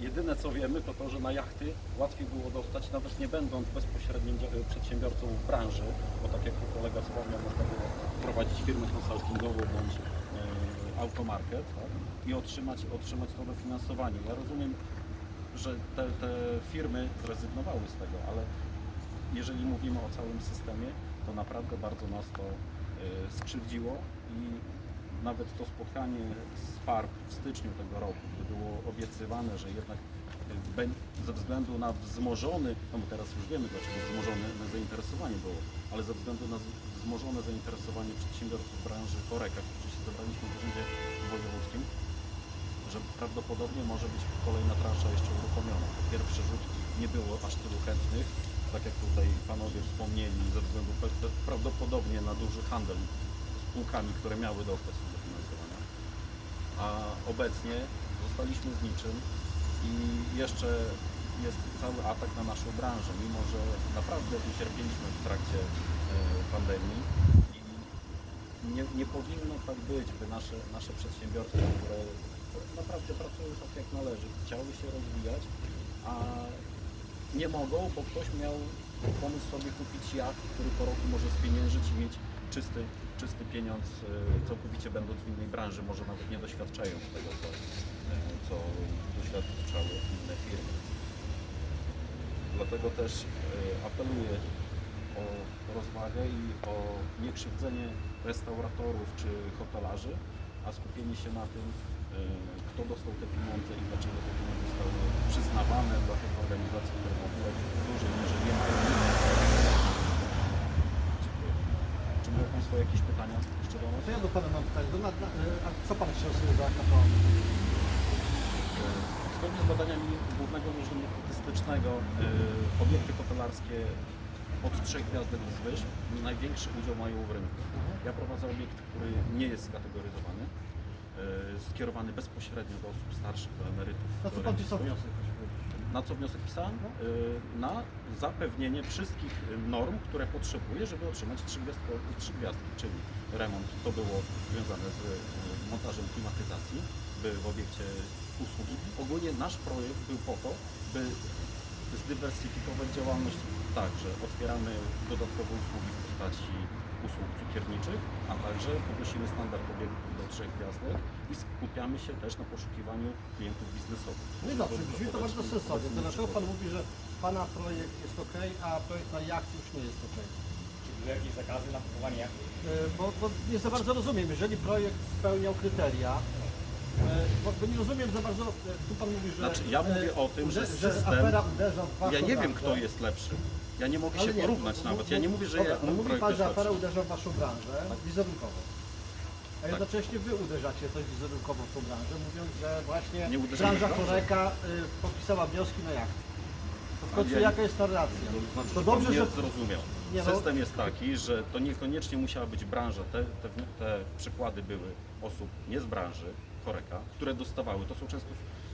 jedyne co wiemy to to, że na jachty łatwiej było dostać, nawet nie będąc bezpośrednim dzia- przedsiębiorcą w branży, bo tak jak kolega wspomniał, można było prowadzić firmę konsultingową bądź e, automarket tak? i otrzymać, otrzymać to dofinansowanie. Ja rozumiem, że te, te firmy zrezygnowały z tego, ale jeżeli mówimy o całym systemie, to naprawdę bardzo nas to e, skrzywdziło i nawet to spotkanie z PARP w styczniu tego roku, gdy było obiecywane, że jednak e, ze względu na wzmożony, no bo teraz już wiemy dlaczego wzmożone zainteresowanie było, ale ze względu na wzmożone zainteresowanie przedsiębiorców branży Koreka, którzy się zebraliśmy w Urzędzie Wojewódzkim, że prawdopodobnie może być kolejna transza jeszcze uruchomiona. Po pierwszy rzut nie było aż tylu chętnych, tak jak tutaj panowie wspomnieli, ze względu prawdopodobnie na duży handel spółkami, które miały dostać do finansowania. A obecnie zostaliśmy z niczym i jeszcze jest cały atak na naszą branżę, mimo że naprawdę ucierpieliśmy w trakcie e, pandemii i nie, nie powinno tak być, by nasze, nasze przedsiębiorstwa, które naprawdę pracują tak jak należy, chciały się rozwijać, a nie mogą, bo ktoś miał pomysł sobie kupić jacht, który po roku może spieniężyć i mieć czysty, czysty pieniądz, e, całkowicie będąc w innej branży, może nawet nie doświadczając tego, co, e, co doświadczały inne firmy. Dlatego też e, apeluję o rozwagę i o niekrzywdzenie restauratorów czy hotelarzy, a skupienie się na tym, kto dostał te pieniądze i dlaczego te pieniądze zostały przyznawane dla tych organizacji, które w ogóle w dużej mierze nie mają nic. Dziękuję. Czy mają Państwo jakieś pytania jeszcze do nas? To ja do Pana mam pytanie. Do, na, na, a co Pan chciał sobie za KPO? Zgodnie z badaniami Głównego Urzędu Statystycznego y, obiekty hotelarskie od trzech gwiazdek wzwyż największy udział mają w rynku. Ja prowadzę obiekt, który nie jest skategoryzowany, y, skierowany bezpośrednio do osób starszych, do emerytów. Na co Pan pisał wniosek? Na co wniosek pisałem? No. Y, Na zapewnienie wszystkich norm, które potrzebuję, żeby otrzymać trzy, gwiazdko, trzy gwiazdki, czyli remont, to było związane z y, montażem klimatyzacji, by w obiekcie usługi. Ogólnie nasz projekt był po to, by zdywersyfikować działalność tak, że otwieramy dodatkowe usługi w postaci usług cukierniczych, a także podnosimy standard obiektu do trzech gwiazdek i skupiamy się też na poszukiwaniu klientów biznesowych. No i dobrze, brzmi to bardzo sensownie. To dlaczego Pan mówi, że Pana projekt jest ok, a projekt na jacht już nie jest ok? Czy były jakieś zakazy na kupowanie jachtu? E, Bo, bo nie za bardzo rozumiem, jeżeli projekt spełniał kryteria, e, bo, bo nie rozumiem za bardzo, e, tu Pan mówi, że... Znaczy, ja mówię o tym, że system- afera uderza w Waszą Ja nie wiem, branżę. kto jest lepszy. Ja nie mogę się Ale nie, porównać nawet. Ja nie mówię, że ja, no mój mówi projekt Pan, jest że afera uderza w Waszą branżę wizerunkowo. A jednocześnie Wy uderzacie też wizerunkowo w tą branżę, mówiąc, że właśnie Nie branża w branżę. Koreka y, podpisała wnioski na jacht. To w końcu ja- jaka jest narracja? No, znaczy, To dobrze, że... zrozumiał. Nie, no- System jest taki, że to niekoniecznie musiała być branża. Te, te, te przykłady były osób nie z branży, choreka, które dostawały. To są często.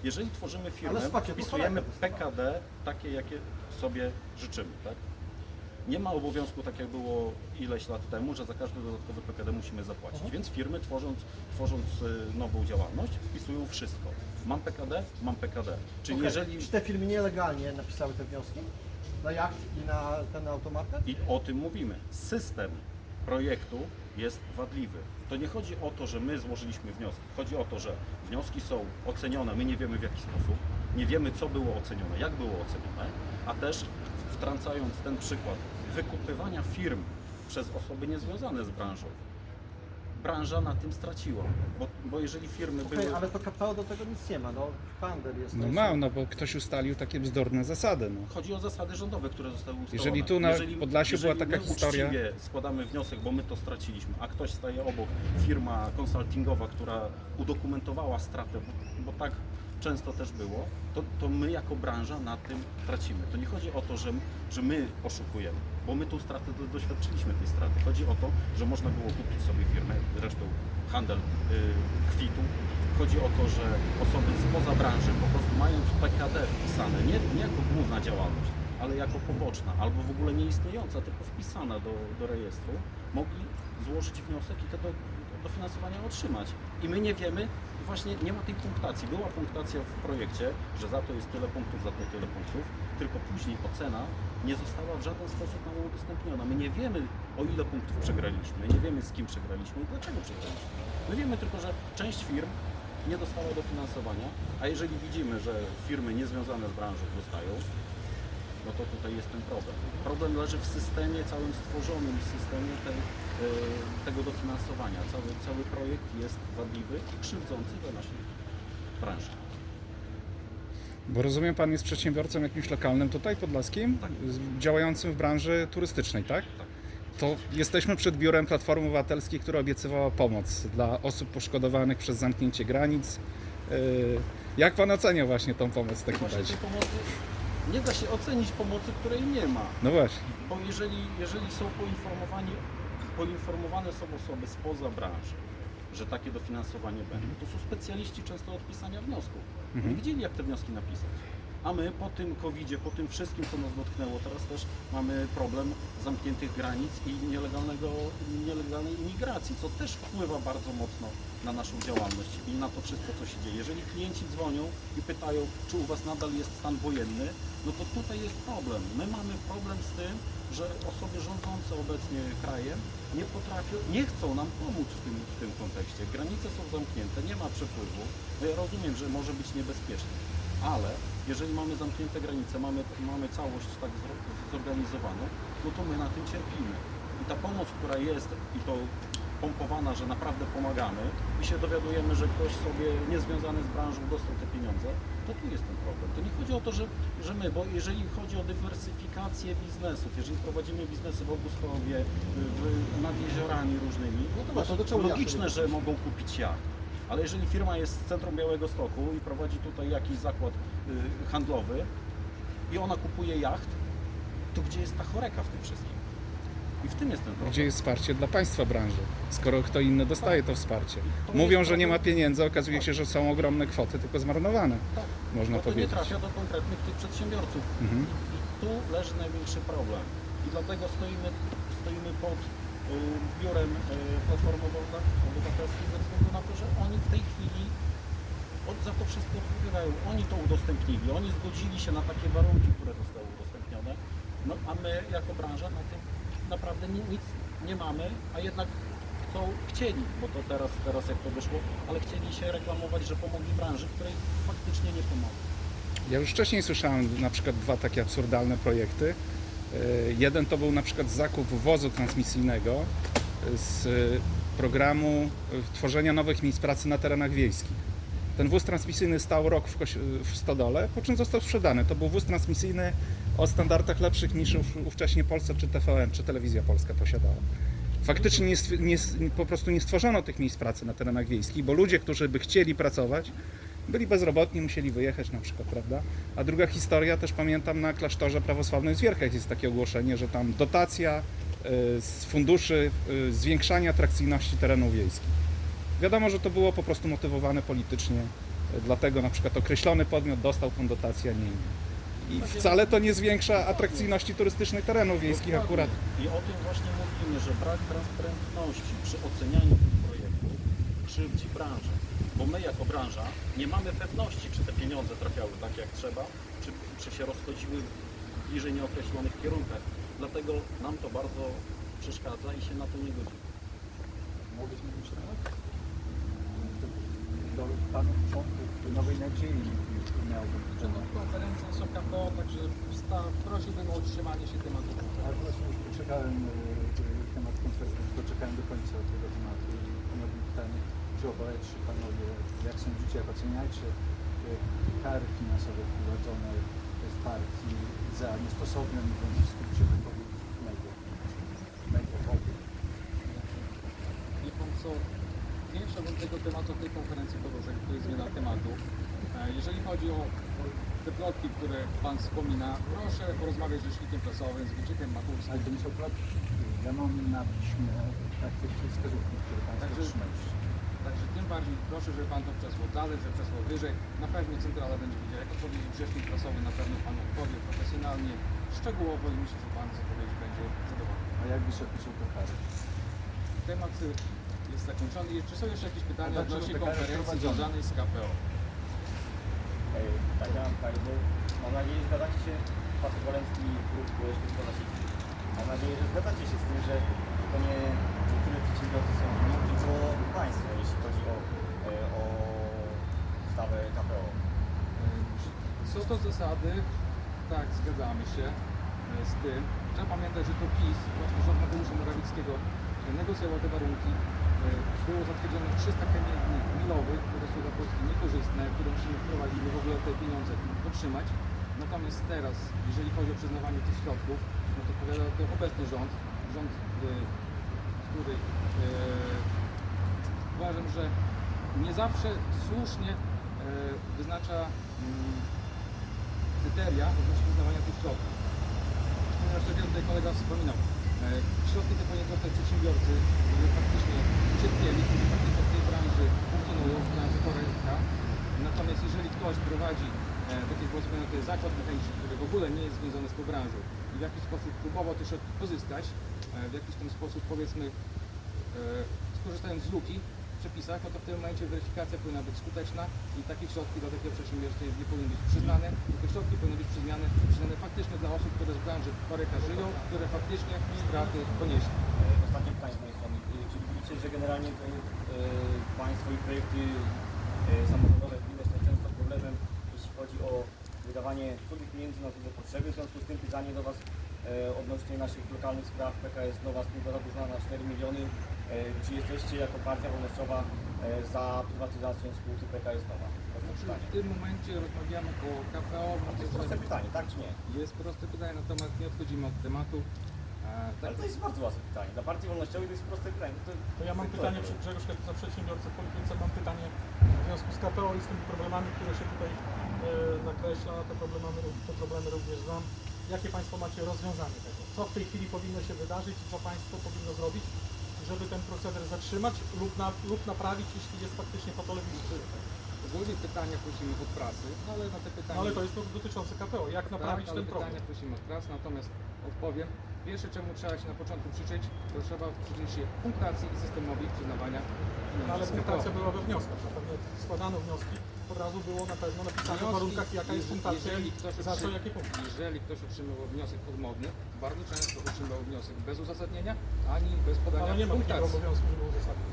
Jeżeli tworzymy firmę, Ale z pakietu wpisujemy choreka dostawała. PKD takie, jakie sobie życzymy, tak? Nie ma obowiązku, tak jak było ileś lat temu, że za każdy dodatkowy PKD musimy zapłacić. Mhm. Więc firmy tworząc, tworząc y, nową działalność, wpisują wszystko. Mam PKD, mam PKD. Czyli Okej, jeżeli Czy te firmy nielegalnie napisały te wnioski? Na jacht i na ten automarket? I o tym mówimy. System projektu jest wadliwy. To nie chodzi o to, że my złożyliśmy wnioski. Chodzi o to, że wnioski są ocenione, my nie wiemy w jaki sposób, nie wiemy co było ocenione, jak było ocenione, a też wtrącając ten przykład wykupywania firm przez osoby niezwiązane z branżą, branża na tym straciła. Bo, bo jeżeli firmy Okej, były... ale to KPO do tego nic nie ma. No, handel jest. No to ma, jest- no bo ktoś ustalił takie bzdurne zasady. No. Chodzi o zasady rządowe, które zostały ustalone. Jeżeli tu na Podlasiu była taka my historia- uczciwie składamy wniosek, bo my to straciliśmy, a ktoś staje obok, firma konsultingowa, która udokumentowała stratę, bo, bo tak często też było, to, to my jako branża na tym tracimy. To nie chodzi o to, że, że my oszukujemy, bo my tą stratę do, doświadczyliśmy tej straty. Chodzi o to, że można było kupić sobie firmę, zresztą handel y, kwitu. Chodzi o to, że osoby spoza branży po prostu mając PKD wpisane, nie, nie jako główna działalność, ale jako poboczna, albo w ogóle nieistniejąca, tylko wpisana do, do rejestru, mogli złożyć wniosek i to do, dofinansowania otrzymać. I my nie wiemy, właśnie nie ma tej punktacji. Była punktacja w projekcie, że za to jest tyle punktów, za to tyle punktów, tylko później ocena nie została w żaden sposób nam udostępniona. My nie wiemy, o ile punktów przegraliśmy, nie wiemy z kim przegraliśmy i dlaczego przegraliśmy. My wiemy tylko, że część firm nie dostała dofinansowania, a jeżeli widzimy, że firmy niezwiązane z branżą dostają, no to tutaj jest ten problem. Problem leży w systemie całym stworzonym, w systemie tej, e, tego dofinansowania. Cały, cały projekt jest wadliwy i krzywdzący dla naszej branży. Bo rozumiem, pan jest przedsiębiorcą jakimś lokalnym tutaj, podlaskim, Tak. działającym w branży turystycznej, tak? Tak. To jesteśmy przed biurem Platformy Obywatelskiej, która obiecywała pomoc dla osób poszkodowanych przez zamknięcie granic. Yy, Jak pan ocenia właśnie tą pomoc w takim razie? Nie da się ocenić pomocy, której nie ma. No właśnie. Bo jeżeli, jeżeli są poinformowani, poinformowane są osoby spoza branży, że takie dofinansowanie będzie, to są specjaliści często od pisania wniosków. Mhm. Nie wiedzieli, jak te wnioski napisać. A my po tym COVID-zie, po tym wszystkim, co nas dotknęło, teraz też mamy problem zamkniętych granic i nielegalnego, nielegalnej imigracji, co też wpływa bardzo mocno na naszą działalność i na to wszystko, co się dzieje. Jeżeli klienci dzwonią i pytają, czy u Was nadal jest stan wojenny, no to tutaj jest problem. My mamy problem z tym, że osoby rządzące obecnie krajem nie potrafią, nie chcą nam pomóc w tym, w tym kontekście. Granice są zamknięte, nie ma przepływu. Ja rozumiem, że może być niebezpiecznie, ale jeżeli mamy zamknięte granice, mamy, mamy całość tak zorganizowaną, no to my na tym cierpimy. I ta pomoc, która jest i to pompowana, że naprawdę pomagamy i się dowiadujemy, że ktoś sobie niezwiązany z branżą dostał te pieniądze, to tu jest ten problem. To nie chodzi o to, że, że my, bo jeżeli chodzi o dywersyfikację biznesów, jeżeli prowadzimy biznesy w Augustowie, w, nad jeziorami różnymi, no to, No to do czego logiczne, że mogą kupić jacht. Ale jeżeli firma jest z centrum Białego Stoku i prowadzi tutaj jakiś zakład y, handlowy i ona kupuje jacht, to gdzie jest ta choreka w tym wszystkim? I w tym jest ten problem. Gdzie jest wsparcie dla państwa branży, skoro kto inny dostaje to wsparcie? Mówią, że nie ma pieniędzy, okazuje się, że są ogromne kwoty, tylko zmarnowane, Tak. można no to nie powiedzieć. trafia do konkretnych tych przedsiębiorców. Mhm. I tu leży największy problem. I dlatego stoimy, stoimy pod y, biurem y, Platformy Obywatel- Obywatelskiej ze względu na to, że oni w tej chwili od, za to wszystko odpowiadają. Oni to udostępnili, oni zgodzili się na takie warunki, które zostały udostępnione. No a my jako branża na tym naprawdę ni, nic nie mamy, a jednak chcą, chcieli, bo to teraz, teraz jak to wyszło, ale chcieli się reklamować, że pomogli branży, której faktycznie nie pomogli. Ja już wcześniej słyszałem na przykład dwa takie absurdalne projekty. E, Jeden to był na przykład zakup wozu transmisyjnego e, z programu e, tworzenia nowych miejsc pracy na terenach wiejskich. Ten wóz transmisyjny stał rok w stodole, po czym został sprzedany. To był wóz transmisyjny o standardach lepszych niż ów- ówcześnie Polska czy TVN, czy Telewizja Polska posiadała. Faktycznie nie, nie, po prostu nie stworzono tych miejsc pracy na terenach wiejskich, bo ludzie, którzy by chcieli pracować, byli bezrobotni, musieli wyjechać na przykład, prawda? A druga historia, też pamiętam na klasztorze prawosławnym w Zwierkach jest takie ogłoszenie, że tam dotacja y, z funduszy y, zwiększania atrakcyjności terenów wiejskich. Wiadomo, że to było po prostu motywowane politycznie, y, dlatego na przykład określony podmiot dostał tą dotację, a nie inny. I wcale to nie zwiększa atrakcyjności turystycznej terenów wiejskich Dokładnie. akurat. I o tym właśnie mówimy, że brak transparentności przy ocenianiu tych projektów krzywdzi branżę. Bo my jako branża nie mamy pewności, czy te pieniądze trafiały tak jak trzeba, czy, czy się rozchodziły w bliżej nieokreślonych kierunkach. Dlatego nam to bardzo przeszkadza i się na to nie godzimy. Mogę zmienić temat? Do panów członków Nowej Nadziei miałbym temat. Konferencje są KPO, także sta- prosiłbym o utrzymanie się tematu. Ale właśnie już poczekałem e, e, temat konferencji, doczekałem do końca tego tematu i ponownie pytanie, czy obawiacie się panowie, jak sądzicie, jak oceniacie e, kary finansowe wprowadzone w partii za niestosowne, mówiąc w skrócie, wypowiedź media. Media wody. Wie pan co, tego tematu tej konferencji poruszać, to jest zmiana tematu. E, Jeżeli chodzi o te plotki, które pan wspomina, proszę porozmawiać z rzecznikiem prasowym, z Wojciechem Maturskim. Ale to nie są plotki. Ja mam na piśmie takie wskazówki, które państwo Także-. Także tym bardziej proszę, żeby pan to przesłał dalej, że przesłał wyżej. Na pewno centrala będzie wiedziała, jak odpowiedzieć rzecznik prasowy, na pewno pan odpowie profesjonalnie. szczegółowo i myślę, że Pan z odpowiedzi będzie zadowolony. A jakby się opisał to kary? Temat y, jest zakończony. Czy są jeszcze jakieś pytania dlaczego odnośnie konferencji związanej z KPO? Tak, ja mam pytanie, bo mam nadzieję, że zgadzacie się, Patryk Wolencki i klub Szybko Nasicki. Mam nadzieję, że zgadzacie się z tym, że to nie niektóre przedsiębiorcy są winni, tylko państwo, jeśli chodzi o, e, o stawę KPO. Co do zasady, tak, zgadzamy się e, z tym. Trzeba pamiętać, że to PiS, właśnie rząd Mateusza Morawieckiego negocjował te warunki. E, Było zatwierdzone 300 kamieni milowych, które są dla Polski niekorzystne, które musimy wprowadzić, by w ogóle te pieniądze otrzymać. Natomiast teraz, jeżeli chodzi o przyznawanie tych środków, no to powiada to obecny rząd, rząd, e, który e, uważam, że nie zawsze słusznie e, wyznacza mm, kryteria odnośnie wyznawania tych środków. Ponieważ tak tutaj kolega wspominał, środki te powinien dostać przedsiębiorcy, którzy faktycznie cierpieli, którzy faktycznie w tej branży funkcjonują, w branży korejska. Natomiast jeżeli ktoś prowadzi, e, jak było wspomniane, to jest zakład mechaniczny, który w ogóle nie jest związany z tą branżą i w jakiś sposób próbował te środki pozyskać, e, w jakiś tam sposób powiedzmy e, skorzystając z luki w przepisach, no to w tym momencie weryfikacja powinna być skuteczna i takie środki dla takiego przedsiębiorstwa nie powinny być przyznane, tylko środki powinny być przyznane, przyznane faktycznie dla osób, które z branży Koreka żyją, które faktycznie straty ponieśli. E, Ostatnie pytanie z mojej strony. E, Czy widzicie, że generalnie to, e, państwo i projekty e, samorządowe gminy są często problemem, jeśli chodzi o wydawanie cudzych pieniędzy na cudze potrzeby? W związku z tym pytanie do Was odnośnie naszych lokalnych spraw. PKS Nowa spółka zadłużona na 4 miliony. E, Czy jesteście jako partia wolnościowa e, za prywatyzacją spółki PKS Nowa? Znaczy, pytanie. w tym momencie rozmawiamy o KPO, To jest proste pytanie, tak czy nie? jest proste pytanie, natomiast nie odchodzimy od tematu. E, tak, Ale to jest bardzo łatwe pytanie. Dla partii wolnościowej to jest proste pytanie. To, To ja mam to- pytanie, przy- Grzegorz Kęp, za przedsiębiorcę w polityce, mam pytanie w związku z KPO i z tymi problemami, które się tutaj e, nakreśla, te problemy, te problemy również znam. Jakie Państwo macie rozwiązanie tego? Co w tej chwili powinno się wydarzyć i co Państwo powinno zrobić, żeby ten proceder zatrzymać lub, na, lub naprawić, jeśli jest faktycznie patologiczny? ogólnie pytania prosimy od prasy, no ale na te pytania... No ale to jest to dotyczące KPO. Jak naprawić tak, ten problem? pytania prosimy od prasy, natomiast odpowiem. Pierwsze, czemu trzeba się na początku przyczyć, to trzeba przyczynić się punktacji i systemowi przyznawania No, ale punktacja była we wnioskach. Na pewno składano wnioski, od razu było na pewno napisane w warunkach, jaka jest punktacja jeżeli i ktoś za co otrzyma- jakie punkty. Jeżeli ktoś otrzymywał wniosek odmowny, bardzo często otrzymał wniosek bez uzasadnienia, ani bez podania Ale nie ma takiego punktacji. obowiązku, żeby uzasadnić.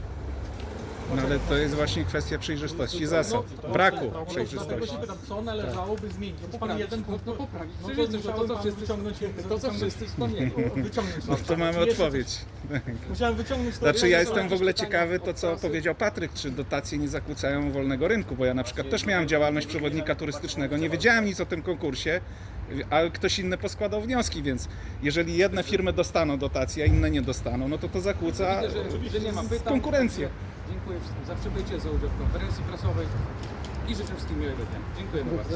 No ale to jest właśnie kwestia przejrzystości zasad, No, to- braku to- przejrzystości. pytam, co należałoby zmienić? Bo pan Poprawić, jeden no, punkt no poprawić. No to musiałem to, co pan wszyscy, wyciągnąć to, co wszyscy wspomnieli. Wyciągnąć No to mamy odpowiedź. Musiałem wyciągnąć to. Znaczy ja jestem w ogóle ciekawy to, co powiedział Patryk, czy dotacje nie zakłócają wolnego rynku, bo ja na przykład też miałem działalność przewodnika turystycznego, nie wiedziałem nic o tym konkursie, a ktoś inny poskładał wnioski, więc jeżeli jedne firmy dostaną dotacje, a inne nie dostaną, no to to zakłóca Widzę, że, że nie ma pytań. konkurencję. Dziękuję wszystkim za przybycie, za udział w konferencji prasowej i życzę wszystkim miłego dnia. Dziękujemy bardzo.